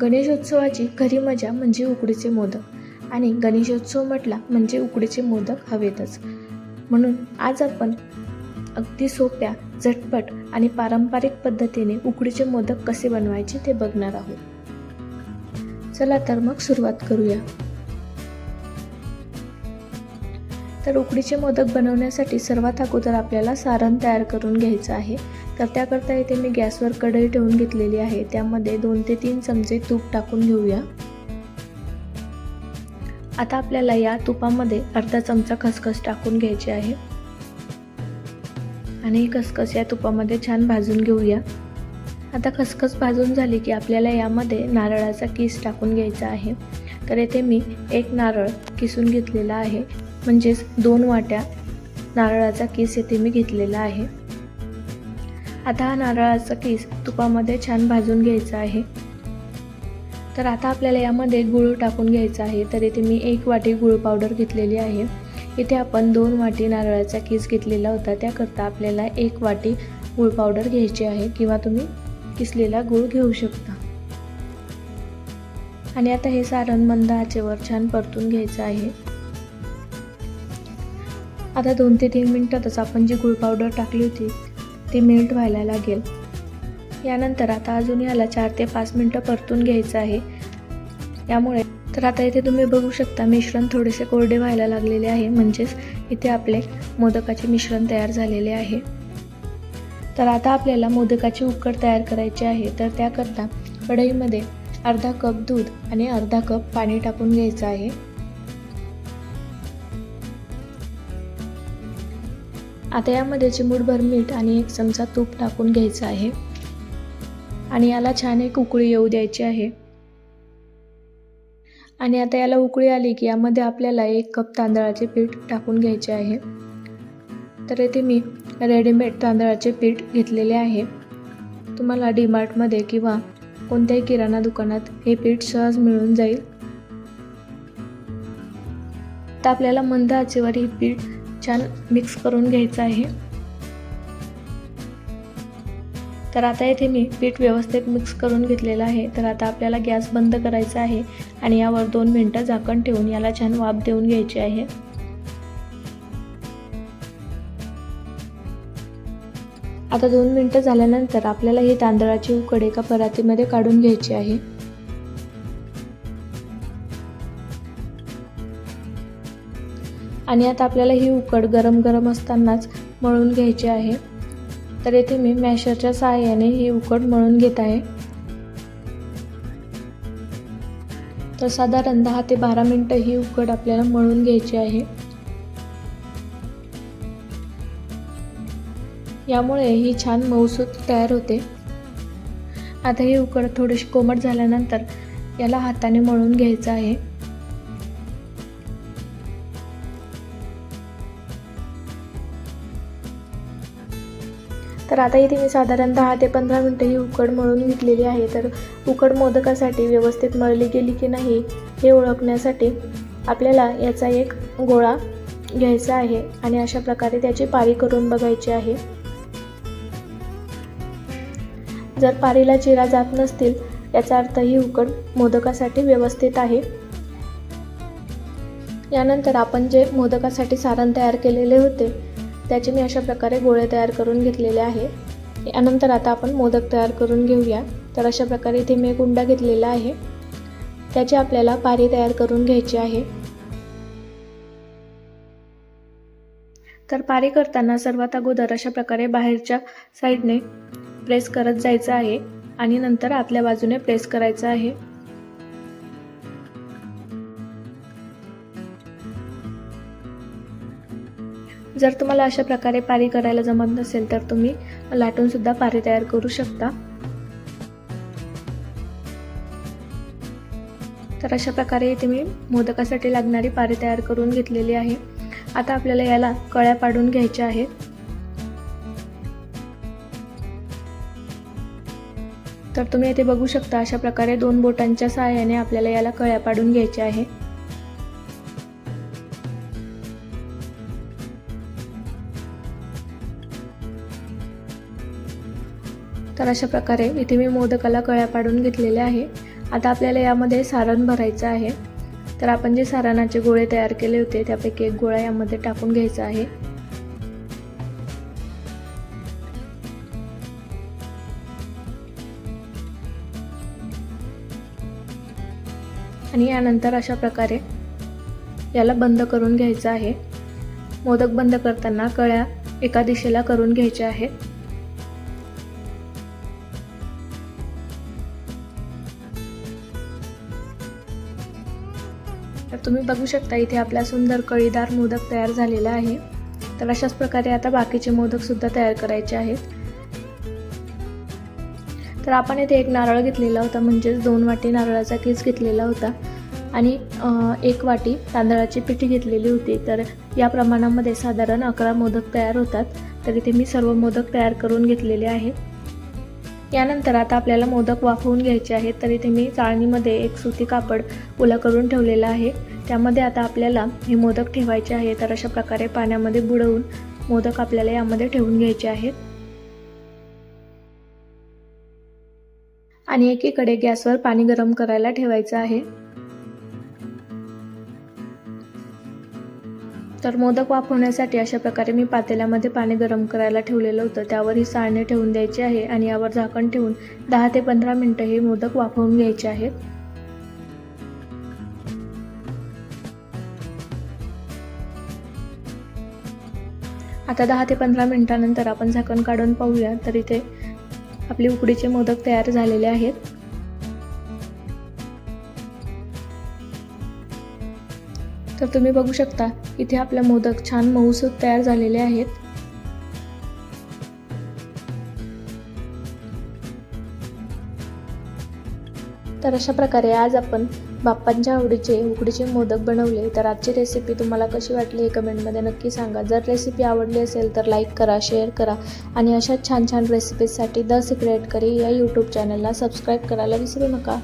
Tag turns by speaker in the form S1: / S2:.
S1: गणेशोत्सवाची खरी मजा म्हणजे उकडीचे मोदक. आणि गणेशोत्सव म्हटला म्हणजे उकडीचे मोदक हवेतच. म्हणून आज आपण अगदी सोप्या झटपट आणि पारंपरिक पद्धतीने उकडीचे मोदक कसे बनवायचे ते बघणार आहोत. चला तर मग सुरुवात करूया. तर उकडीचे मोदक बनवण्यासाठी सर्वात अगोदर आपल्याला सारण तयार करून घ्यायचं आहे. तर त्याकरता इथे मी गॅसवर कढई ठेवून घेतलेली आहे. त्यामध्ये दोन ते तीन चमचे तूप टाकून घेऊया. आता आपल्याला या तुपामध्ये अर्धा चमचा खसखस टाकून घ्यायची आहे. आणि ही खसखस या तुपामध्ये छान भाजून घेऊया. आता खसखस भाजून झाली की आपल्याला यामध्ये नारळाचा किस टाकून घ्यायचा आहे. तर येथे मी एक नारळ किसून घेतलेला आहे. म्हणजेच दोन वाट्या नारळाचा किस येथे मी घेतलेला आहे. आता हा नारळाचा केस तुपामध्ये छान भाजून घ्यायचा आहे. तर आता आपल्याला यामध्ये गुळ टाकून घ्यायचा आहे. तर इथे मी एक वाटी गुळ पावडर घेतलेली आहे. इथे आपण दोन वाटी नारळाचा केस घेतलेला होता. त्याकरता आपल्याला एक वाटी गुळ पावडर घ्यायची आहे किंवा तुम्ही किसलेला गुळ घेऊ शकता. आणि आता हे सारण मंद आचेवर छान परतून घ्यायचं आहे. आता दोन ते तीन मिनटातच आपण जी गुळ पावडर टाकली होती ती मेल्ट व्हायला लागेल. यानंतर आता अजून याला चार ते पाच मिनटं परतून घ्यायचं आहे. यामुळे तर आता इथे तुम्ही बघू शकता मिश्रण थोडेसे कोरडे व्हायला लागलेले आहे. म्हणजेच इथे आपले मोदकाचे मिश्रण तयार झालेले आहे. तर आता आपल्याला मोदकाची उकड तयार करायची आहे. तर त्याकरता कढईमध्ये अर्धा कप दूध आणि अर्धा कप पाणी टाकून घ्यायचं आहे. आता यामध्ये चिमूटभर मीठ आणि एक चमचा तूप टाकून घ्यायचं आहे. आणि याला छान एक उकळी येऊ द्यायची आहे. आणि आता याला उकळी आली की यामध्ये आपल्याला एक कप तांदळाचे पीठ टाकून घ्यायचे आहे. तर येथे मी रेडीमेड तांदळाचे पीठ घेतलेले आहे. तुम्हाला डीमार्टमध्ये किंवा कोणत्याही किराणा दुकानात हे पीठ सहज मिळून जाईल. तर आपल्याला मंद आचेवर हे पीठ छान मिक्स करून घ्यायचं आहे. तर आता येथे मी पीठ व्यवस्थित मिक्स करून घेतलेलं आहे. तर आता आपल्याला गॅस बंद करायचा आहे आणि यावर दोन मिनटं झाकण ठेवून याला छान वाफ देऊन घ्यायची आहे. आता दोन मिनटं झाल्यानंतर आपल्याला ही तांदळाची उकड एका परातीमध्ये काढून घ्यायची आहे. आणि आता आपल्याला ही उकड गरम गरम असतानाच मळून घ्यायची आहे. तर येथे मी मॅशरच्या सहाय्याने ही उकड मळून घेत आहे. तर साधारण दहा ते बारा मिनटं ही उकड आपल्याला मळून घ्यायची आहे. यामुळे ही छान मऊसूत तयार होते. आता ही उकड थोडीशी कोमट झाल्यानंतर याला हाताने मळून घ्यायचं आहे. तर आता इथे मी साधारण दहा ते पंधरा मिनटं ही उकड मळून घेतलेली आहे. तर उकड मोदकासाठी व्यवस्थित मळली गेली की नाही हे ओळखण्यासाठी आपल्याला याचा एक गोळा घ्यायचा आहे आणि अशा प्रकारे त्याची पारी करून बघायची आहे. जर पारीला चिरा जात नसतील याचा अर्थ ही उकड मोदकासाठी व्यवस्थित आहे. यानंतर आपण जे मोदकासाठी सारण तयार केलेले होते त्याचे मी अशा प्रकारे गोळे तयार करून घेतलेले आहे. यानंतर आता आपण मोदक तयार करून घेऊया. तर अशा प्रकारे इथे मी एक उंडा घेतलेला आहे. त्याची आपल्याला पारी तयार करून घ्यायची आहे. तर पारी करताना सर्वात अगोदर अशा प्रकारे बाहेरच्या साईडने प्रेस करत जायचं आहे आणि नंतर आतल्या बाजूने प्रेस करायचं आहे. जर तुम्हाला अशा प्रकारे पारी करायला जमत नसेल तर तुम्ही लाटून सुद्धा पारी तयार करू शकता. तर अशा प्रकारे इथे मी मोदकासाठी लागणारी पारी तयार करून घेतलेली आहे. आता आपल्याला याला कळ्या पाडून घ्यायच्या आहेत. तर तुम्ही इथे बघू शकता अशा प्रकारे दोन बोटांच्या सहाय्याने आपल्याला याला कळ्या पाडून घ्यायच्या आहे. तर अशा प्रकारे इथे मी मोदकाला कळ्या पाडून घेतलेल्या आहे. आता आपल्याला यामध्ये सारण भरायचं आहे. तर आपण जे सारणाचे गोळे तयार केले होते त्यापैकी एक गोळा यामध्ये टाकून घ्यायचा आहे. आणि यानंतर अशा प्रकारे याला बंद करून घ्यायचं आहे. मोदक बंद करताना कळ्या एका दिशेला करून घ्यायच्या आहेत. तर तुम्ही बघू शकता इथे आपला सुंदर कळीदार मोदक तयार झालेला आहे. तर अशाच प्रकारे आता बाकीचे मोदक सुद्धा तयार करायचे आहेत. तर आपण इथे एक नारळ घेतलेला होता म्हणजेच दोन वाटी नारळाचा केस घेतलेला होता. आणि एक वाटी तांदळाची पिठी घेतलेली होती. तर या प्रमाणामध्ये साधारण अकरा मोदक तयार होतात. तर इथे मी सर्व मोदक तयार करून घेतलेले आहेत यानंतर आता आपल्याला मोदक वाफवून घ्यायचे आहेत तर इथे मी चाळणीमध्ये एक सुती कापड ओला करून ठेवलेला आहे. त्यामध्ये आता आपल्याला हे मोदक ठेवायचे आहे तर अशा प्रकारे पाण्यामध्ये बुडवून मोदक आपल्याला यामध्ये ठेवून घ्यायचे आहेत. आणि एकीकडे गॅसवर पाणी गरम करायला ठेवायचं आहे. तर मोदक वाफवण्यासाठी अशा प्रकारे मी पातेल्यामध्ये पाणी गरम करायला ठेवलेलं होतं. त्यावर ही साळणे ठेवून द्यायची आहे आणि यावर झाकण ठेवून दहा ते पंधरा मिनटं हे मोदक वाफवून घ्यायचे आहेत आता दहा ते पंधरा मिनटानंतर आपण झाकण काढून पाहूया. तर इथे आपले उकडीचे मोदक तयार झालेले आहेत. तर तुम्ही बघू शकता इथे आपले मोदक छान मऊसूद तयार झालेले आहेत. तर अशा प्रकारे आज आपण बाप्पांच्या आवडीचे उकडीचे मोदक बनवले. तर आजची रेसिपी तुम्हाला कशी वाटली हे कमेंटमध्ये नक्की सांगा. जर रेसिपी आवडली असेल तर लाईक करा शेअर करा आणि अशाच छान छान रेसिपीजसाठी द सिक्रेट करी या यूट्यूब चॅनलला सबस्क्राईब करायला विसरू नका.